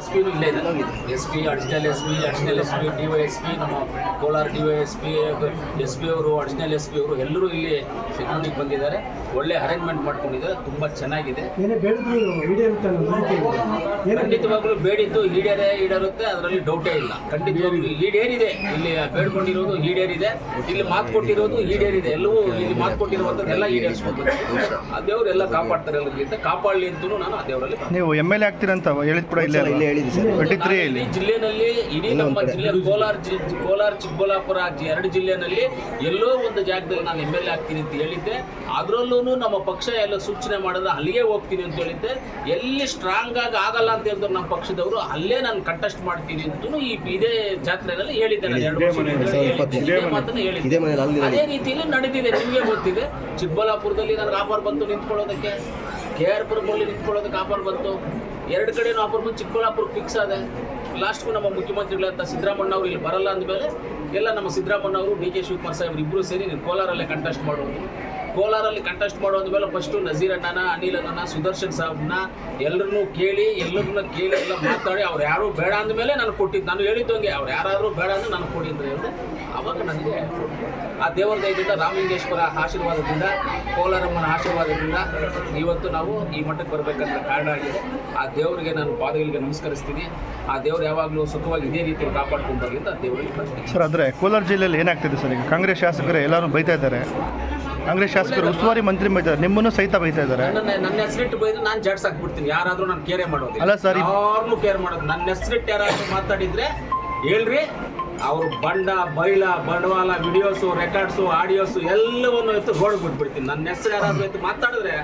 S ಪಿನೂ ಇಲ್ಲೇ ಇದೆ. S P additional S P additional S P D Y S P ನಮ್ಮ Kolar D Y S P S P ಅವರು additional S P ಅವರು ಎಲ್ಲರೂ ಇಲ್ಲಿ ಸೆಕ್ಯೂರಿಟಿಗೆ ಬಂದಿದ್ದಾರೆ. ಒಳ್ಳೆ ಅರೇಂಜ್ಮೆಂಟ್ ಮಾಡ್ಕೊಂಡಿದ್ದಾರೆ. ತುಂಬ ಚೆನ್ನಾಗಿದೆ. ಖಂಡಿತವಾಗ್ಲೂ ಬೇಡಿದ್ದು ಈಡೇರೇ ಈಡೇರುತ್ತೆ. ಅದರಲ್ಲಿ ಡೌಟೇ ಇಲ್ಲ. ಖಂಡಿತವಾಗ್ಲೂ ಈಡೇರಿದೆ. ಇಲ್ಲಿ ಬೇಡ್ಕೊಂಡಿರೋದು ಈಡೇರಿದೆ. ಇಲ್ಲಿ ಮಾತು ಕೊಟ್ಟಿರೋದು ಈಡೇರಿದೆ. ಎಲ್ಲವೂ ಇಲ್ಲಿ ಮಾತು ಕೊಟ್ಟಿರುವಂಥದ್ದೆಲ್ಲ ಈಡೇರಿಸ್ಬೋದು. ಆ ದೇವ್ರು ಎಲ್ಲ ಕಾಪಾಡ್ತಾರೆ ಎಲ್ಲರಿಗಿಂತ ಕಾಪಾಡಲಿ ಅಂತ ನಾನು ಆ ದೇವರಲ್ಲಿ ನೀವು ಎಂ ಎಲ್ ಎ ಆಗ್ತೀರಂತ ಹೇಳಿದ್ ಕೂಡ ಇಲ್ಲೇ ಹೇಳಿದ್ದೆ ಸರ್. ಟ್ವೆಂಟಿ ತ್ರೀ ನಾನು ಇಲ್ಲಿ ಈ ಜಿಲ್ಲೆನಲ್ಲಿ ಇಡೀ ನಮ್ಮ ಜಿಲ್ಲೆ ಕೋಲಾರ ಜಿ- ಕೋಲಾರ ಚಿಕ್ಕಬಳ್ಳಾಪುರ ಜಿ- ಎರಡು ಜಿಲ್ಲೆನಲ್ಲಿ ಎಲ್ಲೋ ಒಂದು ಜಾಗದಲ್ಲಿ ನಾನು ಎಂ ಎಲ್ ಎ ಆಗ್ತೀನಿ ಅಂತ ಹೇಳಿದ್ದೆ. ಅದರಲ್ಲೂ ನಮ್ಮ ಪಕ್ಷ ಎಲ್ಲ ಸೂಚನೆ ಮಾಡಿದ್ರೆ ಅಲ್ಲಿಗೆ ಹೋಗ್ತೀನಿ ಅಂತ ಹೇಳಿದ್ದೆ. ಎಲ್ಲಿ ಸ್ಟ್ರಾಂಗ್ ಆಗಿ ಆಗಲ್ಲ ಅಂತ ಹೇಳಿದ್ರು ನಮ್ಮ ಪಕ್ಷದವರು ಅಲ್ಲೇ ನಾನು ಕಂಟೆಸ್ಟ್ ಮಾಡ್ತೀನಿ ಅಂತೂ ಈ ಇದೇ ಜಾತ್ರೆಯಲ್ಲಿ ಹೇಳಿದ್ದೆ ನಾನು ಎರಡು ವರ್ಷ ಹಿಂದೆ ಹೇಳಿದ್ದೆ. ಇದೇ ಮಾತನ್ನ ಹೇಳಿದ್ದೆ. ಇದೇ ಮನೇಲಿ ಅಲ್ಲಿ ಅದೇ ರೀತಿಯಲ್ಲಿ ನಡೆದಿದೆ ನಿಮಗೆ ಗೊತ್ತಿದೆ. ಚಿಕ್ಕಬಳ್ಳಾಪುರದಲ್ಲಿ ನನಗೆ ಆಫರ್ ಬಂತು ನಿಂತ್ಕೊಳ್ಳೋದಕ್ಕೆ. ಕೆ ಆರ್ ಪುರದಲ್ಲಿ ನಿಂತ್ಕೊಳ್ಳೋದಕ್ಕೆ ಆಫರ್ ಬಂತು ಎರಡು ಕಡೆನೂ ಬಂದು ಚಿಕ್ಕಬಳ್ಳಾಪುರ ಫಿಕ್ಸ್ ಆದ. ಲಾಸ್ಟ್ಗೂ ನಮ್ಮ ಮುಖ್ಯಮಂತ್ರಿಗಳಂತ ಸಿದ್ದರಾಮಣ್ಣ ಅವರು ಇಲ್ಲಿ ಬರಲ್ಲ ಅಂದಮೇಲೆ ಎಲ್ಲ ನಮ್ಮ ಸಿದ್ದರಾಮಣ್ಣ ಅವರು ಡಿ ಕೆ ಶಿವಕುಮಾರ್ ಸಾಹೇಬ್ರು ಇಬ್ಬರು ಸೇರಿ ಕೋಲಾರಲ್ಲೇ ಕಂಟೆಸ್ಟ್ ಮಾಡೋದು ಕೋಲಾರಲ್ಲಿ ಕಂಟೆಸ್ಟ್ ಮಾಡೋ ಅಂದ್ಮೇಲೆ ಫಸ್ಟು ನಜೀರ್ ಅಣ್ಣನ, ಅನಿಲ್ ಅಣ್ಣನ, ಸುದರ್ಶನ್ ಸಾಬ್ನ ಎಲ್ಲರನ್ನೂ ಕೇಳಿ ಎಲ್ಲರನ್ನ ಕೇಳಿ ಎಲ್ಲ ಮಾತಾಡಿ ಅವ್ರು ಯಾರು ಬೇಡ ಅಂದಮೇಲೆ ನಾನು ಕೊಟ್ಟಿದ್ದು. ನಾನು ಹೇಳಿದ್ದಂಗೆ, ಅವ್ರು ಯಾರಾದರೂ ಬೇಡ ಅಂದ್ರೆ ನಾನು ಕೊಡಿ ಅಂತ ಅವಾಗ ನನಗೆ ಆ ದೇವರ ದಯದಿಂದ ರಾಮಲಿಂಗೇಶ್ವರ ಆಶೀರ್ವಾದದಿಂದ, ಕೋಲಾರಮ್ಮನ ಆಶೀರ್ವಾದದಿಂದ ಇವತ್ತು ನಾವು ಈ ಮಟ್ಟಕ್ಕೆ ಬರಬೇಕಂತ ಕಾರಣ ಆಗಿದೆ. ಆ ದೇವರಿಗೆ ನಾನು ಪಾದಗಳಿಗೆ ನಮಸ್ಕರಿಸ್ತೀನಿ. ಆ ದೇವ್ರು ಯಾವಾಗಲೂ ಸುಖವಾಗಿ ಇದೇ ರೀತಿ ಕಾಪಾಡ್ಕೊಂಡು ಬರಲಿ ಅಂತ ದೇವರಿಗೆ ಸರ್, ಆದರೆ ಕೋಲಾರ ಜಿಲ್ಲೆಯಲ್ಲಿ ಏನಾಗ್ತಿದೆ ಸರ್ ಈಗ? ಕಾಂಗ್ರೆಸ್ ಶಾಸಕರು ಎಲ್ಲರೂ ಬೈತಾ ಇದ್ದಾರೆ. ಕಾಂಗ್ರೆಸ್ ಶಾಸಕರು ಉಸ್ತುವಾರಿ ಮಂತ್ರಿ ಬೈತಾರೆ ನಿಮ್ಮನ್ನು ಸಹಿತ ಬೈತಾ ಇದ್ದಾರೆ. ನನ್ನ ನನ್ನ ಹೆಸರಿಟ್ಟು ಬೈದು ನಾನು ಜಡ್ಸ್ ಹಾಕ್ಬಿಡ್ತೀನಿ ಯಾರಾದ್ರೂ ನಾನು ಕೇರೆ ಮಾಡೋದು. ಅಲ್ಲ ಸರ್, ಯಾರನ್ನೂ ಕೇರ್ ಮಾಡೋದು. ನನ್ನ ಹೆಸರಿಟ್ಟು ಯಾರಾದ್ರೂ ಮಾತಾಡಿದ್ರೆ ಹೇಳ್ರಿ. ಅವ್ರು ಬಂಡ ಬೈಲ ಬಂಡವಾಳ ವಿಡಿಯೋಸು ರೆಕಾರ್ಡ್ಸು ಆಡಿಯೋಸು ಎಲ್ಲವನ್ನು ಎತ್ತು ಗೋಡ್ ಬಿಟ್ಬಿಡ್ತೀನಿ. ನನ್ನ ಹೆಸರು ಯಾರಾದ್ರೂ ಎತ್ತು ಮಾತಾಡಿದ್ರೆ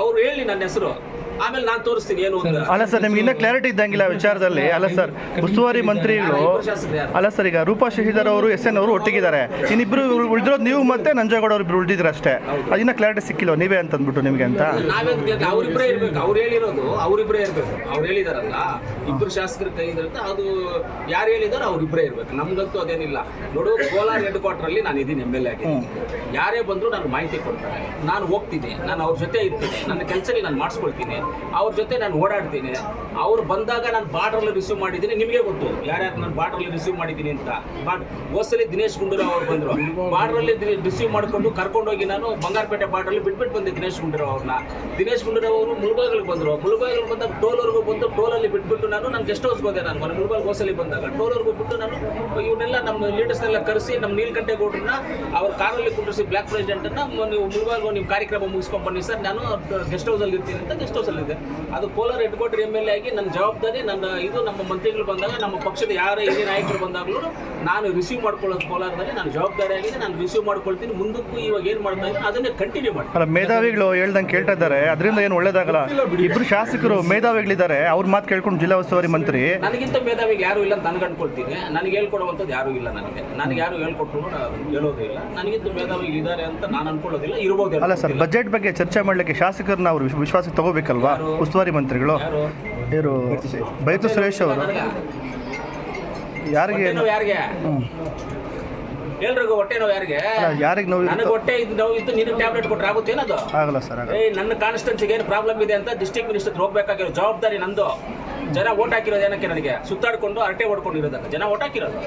ಅವ್ರು ಹೇಳಿ ನನ್ನ ಹೆಸರು. ಆಮೇಲೆ ನಾನು ತೋರಿಸ್ತೀನಿ ಏನು ಅಲ್ಲ ಸರ್ ನಿಮ್ಗೆ ಇನ್ನೂ ಕ್ಲಾರಿಟಿ ಇದ್ದಂಗಿಲ್ಲ ವಿಚಾರದಲ್ಲಿ. ಅಲ್ಲ ಸರ್ ಉಸ್ತುವಾರಿ ಮಂತ್ರಿಗಳು ಅಲ್ಲ ಸರ್ ಈಗ ರೂಪಾ ಶಶಿಧರ್ ಅವರು ಎಸ್ ಎನ್ ಅವರು ಒಟ್ಟಿಗಿದ್ದಾರೆ. ಇನ್ನಿಬ್ರು ಉಳಿದಿರೋದು ನೀವು ಮತ್ತೆ ನಂಜೇಗೌಡ ಅವ್ರು ಇಬ್ರು ಉಳಿದಿದ್ರು ಅಷ್ಟೇ. ಅದಿನ್ನ ಕ್ಲಾರಿಟಿ ಸಿಕ್ಕಿಲ್ಲ ನೀವೇ ಅಂತ ಅಂದ್ಬಿಟ್ಟು ನಿಮಗೆ ಅಂತ. ಅವರಿಬ್ಬರೇ ಅವ್ರಿಬ್ರೇ ಇರ್ಬೇಕು. ಅವ್ರು ಹೇಳಿರೋದು ಅವ್ರಿಬ್ರೇ ಇರ್ಬೇಕು. ಅವ್ರು ಹೇಳಿದಾರಲ್ಲ ಇಬ್ಬರು ಶಾಸಕರ ಕೈ ಇದ್ರಂತ ಅದು ಯಾರು ಹೇಳಿದಾರೋ ಅವರಿಬ್ರೇ ಇರ್ಬೇಕು. ನಮ್ಗಂತೂ ಅದೇನಿಲ್ಲ. ನೋಡು ಕೋಲಾರ ಹೆಡ್ ಕ್ವಾರ್ಟರ್ ಅಲ್ಲಿ ನಾನು ಇದೀನಿ ಎಂ ಎಲ್ ಎ ಯಾರೇ ಬಂದ್ರು ನಾನು ಮಾಹಿತಿ ಕೊಡ್ತಾರೆ. ನಾನು ಹೋಗ್ತೀನಿ. ನಾನು ಅವ್ರ ಜೊತೆ ಇರ್ತೀನಿ. ನನ್ನ ಕೆಲಸದಲ್ಲಿ ನಾನು ಮಾಡಿಸ್ಕೊಳ್ತೀನಿ. ಅವ್ರ ಜೊತೆ ನಾನು ಓಡಾಡ್ತೀನಿ. ಅವ್ರು ಬಂದಾಗ ನಾನು ಬಾರ್ಡ್ರಲ್ಲಿ ರಿಸೀವ್ ಮಾಡಿದ್ದೀನಿ. ನಿಮಗೆ ಗೊತ್ತು. ಯಾರ್ಯಾರು ನಾನು ಬಾರ್ಡ್ರಲ್ಲಿ ರಿಸೀವ್ ಮಾಡಿದ್ದೀನಿ ಅಂತ. ಬಟ್ ಹೋದ್ಸಲಿ ದಿನೇಶ್ ಗುಂಡೂರಾವ್ ಅವ್ರು ಬಂದರು. ಬಾರ್ಡ್ರಲ್ಲಿ ರಿಸೀವ್ ಮಾಡಿಕೊಂಡು ಕರ್ಕೊಂಡೋಗಿ ನಾನು ಬಂಗಾರಪೇಟೆ ಬಾರ್ಡ್ರಲ್ಲಿ ಬಿಟ್ಬಿಟ್ಟು ಬಂದೆ ದಿನೇಶ್ ಗುಂಡೂರಾವ್ ಅವ್ರನ್ನ. ದಿನೇಶ್ ಗುಂಡೂರಾವ್ ಅವರು ಮುಳುಬಾಗಿಲಿಗೆ ಬಂದರು. ಮುಳುಬಾಗಿಲಿಗೆ ಬಂದಾಗ ಟೋಲ್ವರೆಗೂ ಬಂದು ಟೋಲಲ್ಲಿ ಬಿಟ್ಬಿಟ್ಟು ನಾನು ನನ್ನ ಗೆಸ್ಟ್ ಹೌಸ್ ಬಂದೆ ನಾನು. ಮನೆ ಮುಳುಬಾಗಿಲು ಹೋಸಲಿ ಬಂದಾಗ. ಟೋಲ್ವರೆಗೂ ಬಿಟ್ಟು ನಾನು ಇವನ್ನೆಲ್ಲ ನಮ್ಮ ಲೀಡರ್ಸ್ನೆಲ್ಲ ಕರೆಸಿ ನಮ್ಮ ನೀಲಕಂಠೇಗೌಡರನ್ನ ಅವ್ರ ಕಾರಲ್ಲಿ ಕುಂಡ್ರಿಸಿ ಬ್ಲಾಕ್ ಪ್ರೆಸಿಡೆಂಟನ್ನು ನೀವು ಮುಳುಬಾಗ ನಿಮ್ಮ ಕಾರ್ಯಕ್ರಮ ಮುಗಿಸ್ಕೊಂಡು ಬನ್ನಿ ಸರ್. ನಾನು ಗೆಸ್ಟ್ ಹೌಸಲ್ಲಿ ಇರ್ತೀನಿ ಅಂತ ಗೆಸ್ಟ್ ಹೌಸಲ್ಲಿ ಇದೆ ಅದು Kolar head quarter M L A ಆಗಿ ನನ್ನ ಜವಾಬ್ದಾರಿ ನನ್ನ ಇದು ನಮ್ಮ ಮಂತ್ರಿಗಳು ಬಂದಾಗ ನಮ್ಮ ಪಕ್ಷದ ಯಾರ ಹಿರಿಯ ನಾಯಕರು ಬಂದಾಗಲೂ ನಾನು ರಿಸೀವ್ ಮಾಡ್ಕೊಳ್ಳೋದು ಕೋಲಾರದಲ್ಲಿ ನಾನು ಜವಾಬ್ದಾರಿ ಆಗಿದೆ ನಾನು ರಿಸೀವ್ ಮಾಡ್ಕೊಳ್ತೀನಿ. ಮುಂದಕ್ಕೂ ಇವಾಗ ಏನು ಮಾಡ್ತಾ ಇದ್ದೀನಿ ಅದನ್ನೇ ಕಂಟಿನ್ಯೂ ಅಲ್ಲ ಮೇಧಾವಿಗಳು ಹೇಳ್ದಂಗೆ ಕೇಳ್ತಾ ಇದ್ದಾರೆ ಅದರಿಂದ ಏನು ಒಳ್ಳೇದಾಗಲ್ಲ. ಇಬ್ಬರು ಶಾಸಕರು ಮೇಧಾವಿಗಳಿದ್ದಾರೆ. ಅವ್ರ ಮಾತು ಕೇಳ್ಕೊಂಡು ಜಿಲ್ಲಾ ಉಸ್ತುವಾರಿ ಮಂತ್ರಿ. ನನಗಿಂತ ಮೇಧಾವಿಗೆ ಯಾರು ಇಲ್ಲ ಅಂತ ನಾನು ಅನ್ಕೊಳ್ತೀನಿ. ನನಗೆ ಹೇಳ್ಕೊಡುವಂಥದ್ದು ಯಾರು ಇಲ್ಲ ನನಗೆ. ನನಗೆ ಯಾರು ಹೇಳ್ಕೊಟ್ರು ಹೇಳೋದು ಇಲ್ಲ. ನನಗಿಂತ ಮೇಧಾವಿಗಳು ಇದ್ದಾರೆ ಅಂತ ನಾನು ಅನ್ಕೊಳ್ಳೋದಿಲ್ಲ ಇರ್ಬೋದು ಅಲ್ಲ ಸರ್ ಬಜೆಟ್ ಬಗ್ಗೆ ಚರ್ಚೆ ಮಾಡಲಿಕ್ಕೆ ಶಾಸಕರನ್ನ ಅವರು ವಿಶ್ವ- ವಿಶ್ವಾಸಕ್ಕೆ ತಗೋಬೇಕಲ್ವಾ? ಉಸ್ತುವಾರಿ ಮಂತ್ರಿಗಳು ಇವರು ಬೈತು ಸುರೇಶ್ ಅವರು. ಯಾರಿಗೆ? ಯಾರಿಗೆ. ಎಲ್ರಿಗೂ ಹೊಟ್ಟೆ ನೋವು ಯಾರಿಗೆ? ಅಲ್ಲ, ಯಾರಿಗೆ ನೋವು ನನಗೆ ಹೊಟ್ಟೆ ಇದು ನೋವು ಇದ್ದು ನಿನಗೆ ಟ್ಯಾಬ್ಲೆಟ್ ಕೊಟ್ಟರೆ ಆಗುತ್ತೇನದು ಆಗಲ್ಲ ಸರ್ ಏ ನನ್ನ ಕಾನ್ಸ್ಟೆನ್ಸಿಗೆ ಏನು ಪ್ರಾಬ್ಲಮ್ ಇದೆ ಅಂತ ಡಿಸ್ಟ್ರಿಕ್ಟ್ ಮಿನಿಸ್ಟರ್ ಹೋಗ್ಬೇಕಾಗಿರೋ ಜವಾಬ್ದಾರಿ ನಂದು. ಜನ ಓಟ್ ಹಾಕಿರೋದು ಏನಕ್ಕೆ ನನಗೆ. ಸುತ್ತಾಡ್ಕೊಂಡು ಅರಟೆ ಹೊಡ್ಕೊಂಡಿರೋದಲ್ಲ. ಜನ ಓಟ್ ಹಾಕಿರೋದು.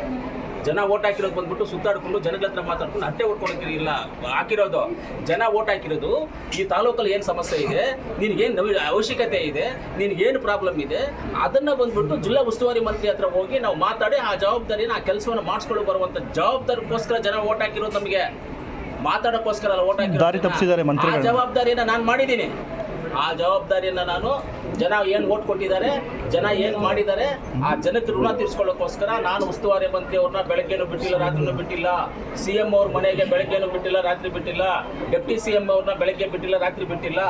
ಜನ ಓಟ್ ಹಾಕಿರೋದು ಬಂದ್ಬಿಟ್ಟು ಸುತ್ತಾಡ್ಕೊಂಡು ಜನಗಳ ಹತ್ರ ಮಾತಾಡ್ಕೊಂಡು ಅಟ್ಟೆ ಓಡ್ಕೊಳಕ್ಕೆ ಇಲ್ಲ ಹಾಕಿರೋದು. ಜನ ಓಟ್ ಹಾಕಿರೋದು ಈ ತಾಲೂಕಲ್ಲಿ ಏನು ಸಮಸ್ಯೆ ಇದೆ ನಿನಗೇನು ಅವಶ್ಯಕತೆ ಇದೆ ನಿನಗೇನು ಪ್ರಾಬ್ಲಮ್ ಇದೆ ಅದನ್ನು ಬಂದ್ಬಿಟ್ಟು ಜಿಲ್ಲಾ ಉಸ್ತುವಾರಿ ಮಂತ್ರಿ ಹತ್ರ ಹೋಗಿ ನಾವು ಮಾತಾಡಿ ಆ ಜವಾಬ್ದಾರಿನ ಆ ಕೆಲಸವನ್ನು ಮಾಡಿಸ್ಕೊಂಡು ಬರುವಂಥ ಜವಾಬ್ದಾರಿಗೋಸ್ಕರ ಜನ ಓಟ್ ಹಾಕಿರೋದು ನಮಗೆ. ಮಾತಾಡೋಕ್ಕೋಸ್ಕರ ಅಲ್ಲ ಓಟ್ ಹಾಕಿ ದಾರಿ ಜವಾಬ್ದಾರಿಯನ್ನು ನಾನು ಮಾಡಿದ್ದೀನಿ. ಆ ಜವಾಬ್ದಾರಿಯನ್ನು ನಾನು ಜನ ಏನು ಓಟ್ ಕೊಟ್ಟಿದ್ದಾರೆ ಜನ ಏನು ಮಾಡಿದ್ದಾರೆ ಆ ಜನಕ್ಕೆ ಋಣ ತೀರ್ಸ್ಕೊಳ್ಳೋಕ್ಕೋಸ್ಕರ ನಾನು ಉಸ್ತುವಾರಿ ಮಂತ್ರಿ ಅವ್ರನ್ನ ಬೆಳಗ್ಗೆನೂ ಬಿಟ್ಟಿಲ್ಲ ರಾತ್ರಿನೂ ಬಿಟ್ಟಿಲ್ಲ. ಸಿ ಎಂ ಅವ್ರ ಮನೆಗೆ ಬೆಳಗ್ಗೆನೂ ಬಿಟ್ಟಿಲ್ಲ ರಾತ್ರಿ ಬಿಟ್ಟಿಲ್ಲ. ಡೆಪ್ಟಿ ಸಿ ಎಂ ಅವ್ರನ್ನ ಬೆಳಗ್ಗೆ ಬಿಟ್ಟಿಲ್ಲ ರಾತ್ರಿ ಬಿಟ್ಟಿಲ್ಲ.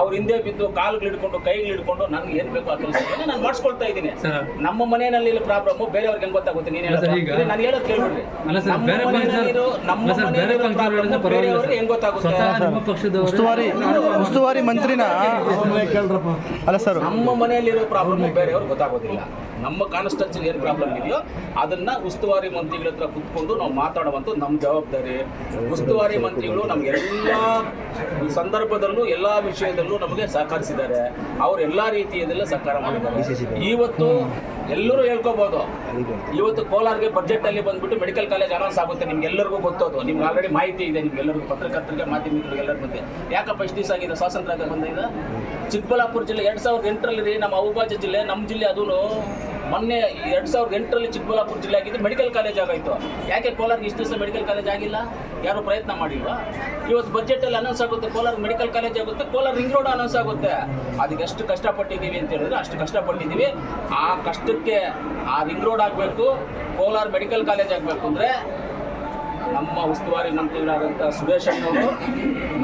ಅವ್ರ ಹಿಂದೆ ಬಿದ್ದು ಕಾಲುಗಳು ಹಿಡ್ಕೊಂಡು ಕೈಗಳು ಹಿಡ್ಕೊಂಡು ನನ್ಗೆ ಏನು ಬೇಕು ಆ ಕೆಲಸ ನಾನು ಮಾಡಿಸ್ಕೊಳ್ತಾ ಇದ್ದೀನಿ. ನಮ್ಮ ಮನೆಯಲ್ಲಿ ಪ್ರಾಬ್ಲಮ್ ಬೇರೆಯವ್ರಿಗೆ ಹೆಂಗ್ ಗೊತ್ತಾಗುತ್ತೆ? ನೀನು ನಾನು ಹೇಳೋದು ಕೇಳ್ಬಿಡ್ರಿ. ನಮ್ಮ. ಹೆಂಗ್ ಗೊತ್ತಾಗುತ್ತೆ? ಉಸ್ತುವಾರಿ ಉಸ್ತುವಾರಿ ಮಂತ್ರಿನ ಅಲ್ಲ ಸರ್. ನಮ್ಮ ಮನೆಯಲ್ಲಿರೋ ಪ್ರಾಬ್ಲಮ್ ಬೇರೆಯವ್ರಿಗೆ ಗೊತ್ತಾಗೋದಿಲ್ಲ. ನಮ್ಮ ಕಾನ್ಸ್ಟ್ರಕ್ಷನ್ ಏನು ಪ್ರಾಬ್ಲಮ್ ಇದೆಯೋ ಅದನ್ನ ಉಸ್ತುವಾರಿ ಮಂತ್ರಿಗಳ ಹತ್ರ ಕುತ್ಕೊಂಡು ನಾವು ಮಾತಾಡುವಂಥ ನಮ್ಮ ಜವಾಬ್ದಾರಿ. ಉಸ್ತುವಾರಿ ಮಂತ್ರಿಗಳು ನಮಗೆಲ್ಲ ಸಂದರ್ಭದಲ್ಲೂ ಎಲ್ಲ ವಿಷಯದಲ್ಲೂ ನಮಗೆ ಸಹಕರಿಸಿದ್ದಾರೆ. ಅವ್ರು ಎಲ್ಲ ರೀತಿಯದೆಲ್ಲ ಸಹಕಾರ ಮಾಡಿದ್ದಾರೆ. ಇವತ್ತು ಎಲ್ಲರೂ ಹೇಳ್ಕೋಬಹುದು ಇವತ್ತು ಕೋಲಾರ್ಗೆ ಬಜೆಟ್ ಅಲ್ಲಿ ಬಂದ್ಬಿಟ್ಟು ಮೆಡಿಕಲ್ ಕಾಲೇಜ್ ಅನೌನ್ಸ್ ಆಗುತ್ತೆ ನಿಮ್ಗೆಲ್ಲರಿಗೂ ಗೊತ್ತೋದು. ನಿಮ್ಗೆ ಆಲ್ರೆಡಿ ಮಾಹಿತಿ ಇದೆ ನಿಮ್ಗೆಲ್ಲರಿಗೂ ಪತ್ರಕರ್ತರಿಗೆ ಮಾಧ್ಯಮಿಕರಿಗೆ ಎಲ್ಲರ ಮುಂದೆ ಯಾಕಪ್ಪ ಇಷ್ಟು ದಿವಸ ಆಗಿದೆ? ಸ್ವಾತಂತ್ರ್ಯ ಬಂದಿದೆ ಚಿಕ್ಕಬಳ್ಳಾಪುರ ಜಿಲ್ಲೆ ಎರಡ್ ಸಾವಿರದ ಎಂಟರಲ್ಲಿ ನಮ್ಮ ಅವಿಭಾಜ್ಯ ಜಿಲ್ಲೆ ನಮ್ಮ ಜಿಲ್ಲೆ ಅದೂ ಮೊನ್ನೆ ಎರಡು ಸಾವಿರದ ಎಂಟರಲ್ಲಿ ಚಿಕ್ಕಬಳ್ಳಾಪುರ ಜಿಲ್ಲೆ ಆಗಿದ್ದು ಮೆಡಿಕಲ್ ಕಾಲೇಜ್ ಆಗಾಯಿತು. ಯಾಕೆ ಕೋಲಾರ್ಗೆ ಇಷ್ಟು ದಿವಸ ಮೆಡಿಕಲ್ ಕಾಲೇಜ್ ಆಗಿಲ್ಲ? ಯಾರು ಪ್ರಯತ್ನ ಮಾಡಿಲ್ಲ ಇವತ್ತು ಬಜೆಟ್ ಅಲ್ಲಿ ಅನೌನ್ಸ್ ಆಗುತ್ತೆ ಕೋಲಾರ ಮೆಡಿಕಲ್ ಕಾಲೇಜ್ ಆಗುತ್ತೆ, ಕೋಲಾರ ರಿಂಗ್ ರೋಡ್ ಅನೌನ್ಸ್ ಆಗುತ್ತೆ. ಅದಕ್ಕೆ ಎಷ್ಟು ಕಷ್ಟಪಟ್ಟಿದ್ದೀವಿ ಅಂತ ಹೇಳಿದ್ರೆ ಅಷ್ಟು ಕಷ್ಟಪಟ್ಟಿದ್ದೀವಿ. ಆ ಕಷ್ಟಕ್ಕೆ ಆ ರಿಂಗ್ ರೋಡ್ ಆಗಬೇಕು, ಕೋಲಾರ ಮೆಡಿಕಲ್ ಕಾಲೇಜ್ ಆಗಬೇಕು ಅಂದರೆ ನಮ್ಮ ಉಸ್ತುವಾರಿ ಮಂತ್ರಿಗಳಾದಂಥ ಸುರೇಶ್ ಅಣ್ಣವರು,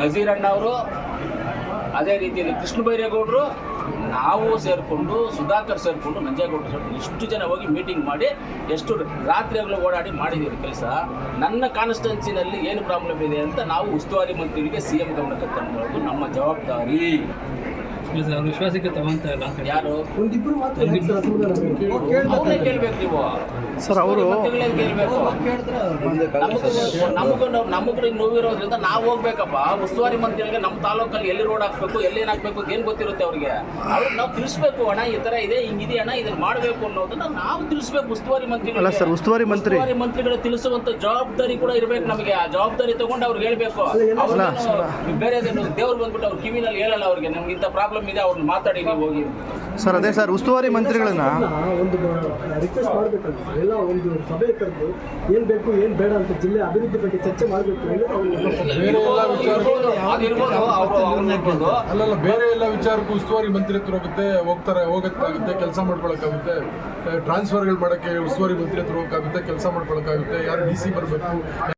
ನಜೀರ್ ಅಣ್ಣವರು, ಅದೇ ರೀತಿಯಲ್ಲಿ ಕೃಷ್ಣ ಬೈರೇಗೌಡರು ನಾವು ಸೇರಿಕೊಂಡು, ಸುಧಾಕರ್ ಸೇರಿಕೊಂಡು ನಂಜೇಗೌಡರು ಸೇರಿಕೊಂಡು ಇಷ್ಟು ಜನ ಹೋಗಿ ಮೀಟಿಂಗ್ ಮಾಡಿ, ಎಷ್ಟು ರಾತ್ರಿಗಳು ಓಡಾಡಿ ಮಾಡಿದ್ದೀವಿ ಕೆಲಸ. ನನ್ನ ಕಾನ್ಸ್ಟೆನ್ಸಿನಲ್ಲಿ ಏನು ಪ್ರಾಬ್ಲಮ್ ಇದೆ ಅಂತ ನಾವು ಉಸ್ತುವಾರಿ ಮಂತ್ರಿಗೆ ಸಿ ಎಂ ಗಮನಕ್ಕೆ ತಂದಿರೋದು ನಮ್ಮ ಜವಾಬ್ದಾರಿ. ಇಲ್ಲ ಸರ್ ಅವ್ರ ವಿಶ್ವಾಸಕ್ಕೆ ತಗೊಂತ ಇಲ್ಲ ಅಂತ ಯಾರು? ಒಂದಿಬ್ರು ಮಾತ್ರ ಕೇಳ್ಬೇಕು. ನೀವು. ಸರ್ ಅವರು ಕೇಳ್ಬೇಕು. ನಮಗೂ ನಮಗೂ ನೋವಿರೋದ್ರಿಂದ ನಾವು ಹೋಗ್ಬೇಕಪ್ಪ. ಉಸ್ತುವಾರಿ ಮಂತ್ರಿಗಳಿಗೆ ನಮ್ಮ ತಾಲೂಕಲ್ಲಿ ಎಲ್ಲಿ ರೋಡ್ ಹಾಕ್ಬೇಕು ಎಲ್ಲಿ ಏನ್ ಹಾಕ್ಬೇಕು ಅಂತ ಏನ್ ಗೊತ್ತಿರುತ್ತೆ ಅವ್ರಿಗೆ? ಅವ್ರಿಗೆ ನಾವು ತಿಳಿಸ್ಬೇಕು ಅಣ್ಣ ಈ ತರ ಇದೆ ಹಿಂಗಿದೆ ಅಣ್ಣ ಇದನ್ನ ಮಾಡಬೇಕು ಅನ್ನೋದನ್ನ ನಾವು ತಿಳಿಸ್ಬೇಕು ಉಸ್ತುವಾರಿ ಮಂತ್ರಿ ಅಲ್ಲ ಸರ್, ಉಸ್ತುವಾರಿ ಮಂತ್ರಿ- ಉಸ್ತುವಾರಿ ಮಂತ್ರಿಗಳು ತಿಳಿಸುವಂತ ಜವಾಬ್ದಾರಿ ಕೂಡ ಇರ್ಬೇಕು ನಮಗೆ. ಆ ಜವಾಬ್ದಾರಿ ತಗೊಂಡು ಅವ್ರಿಗೆ ಹೇಳ್ಬೇಕು. ಬೇರೆ ದೇವ್ರು ಬಂದ್ಬಿಟ್ಟು ಅವ್ರ ಕಿವಿನಲ್ಲಿ ಹೇಳಲ್ಲ ಅವ್ರಿಗೆ. ನಮ್ಗೆ ಇಂಥ ಪ್ರಾಬ್ಲಮ್ ಇದೆ ಅವ್ರನ್ನ ಮಾತಾಡಿ ನೀವು ಹೋಗಿ. ಸರ್ ಅದೇ ಸರ್ ಉಸ್ತುವಾರಿ ಮಂತ್ರಿಗಳನ್ನ ಒಂದು ರಿಕ್ವೆಸ್ಟ್ ಮಾಡಬೇಕಂತ ಎಲ್ಲ ಒಂದು ಸಭೆ ಕರೆದು ಏನ್ ಬೇಕು ಏನ್ ಬೇಡ ಅಂತ ಜಿಲ್ಲೆ ಅಭಿವೃದ್ಧಿ ಬಗ್ಗೆ ಚರ್ಚೆ ಮಾಡಬೇಕು ಅಲ್ಲಲ್ಲ ಬೇರೆ ಎಲ್ಲ ವಿಚಾರಕ್ಕೂ ಉಸ್ತುವಾರಿ ಮಂತ್ರಿ ಹತ್ರ ಹೋಗುತ್ತೆ ಹೋಗ್ತಾರೆ ಹೋಗಕ್ಕಾಗುತ್ತೆ ಕೆಲಸ ಮಾಡ್ಕೊಳಕ್ಕಾಗುತ್ತೆ ಟ್ರಾನ್ಸ್ಫರ್ಗಳು ಮಾಡೋಕ್ಕೆ ಉಸ್ತುವಾರಿ ಮಂತ್ರಿ ಹತ್ರ ಹೋಗಕ್ಕಾಗುತ್ತೆ ಕೆಲಸ ಮಾಡ್ಕೊಳಕ್ಕಾಗುತ್ತೆ ಯಾರು ಡಿ ಸಿ ಬರಬೇಕು.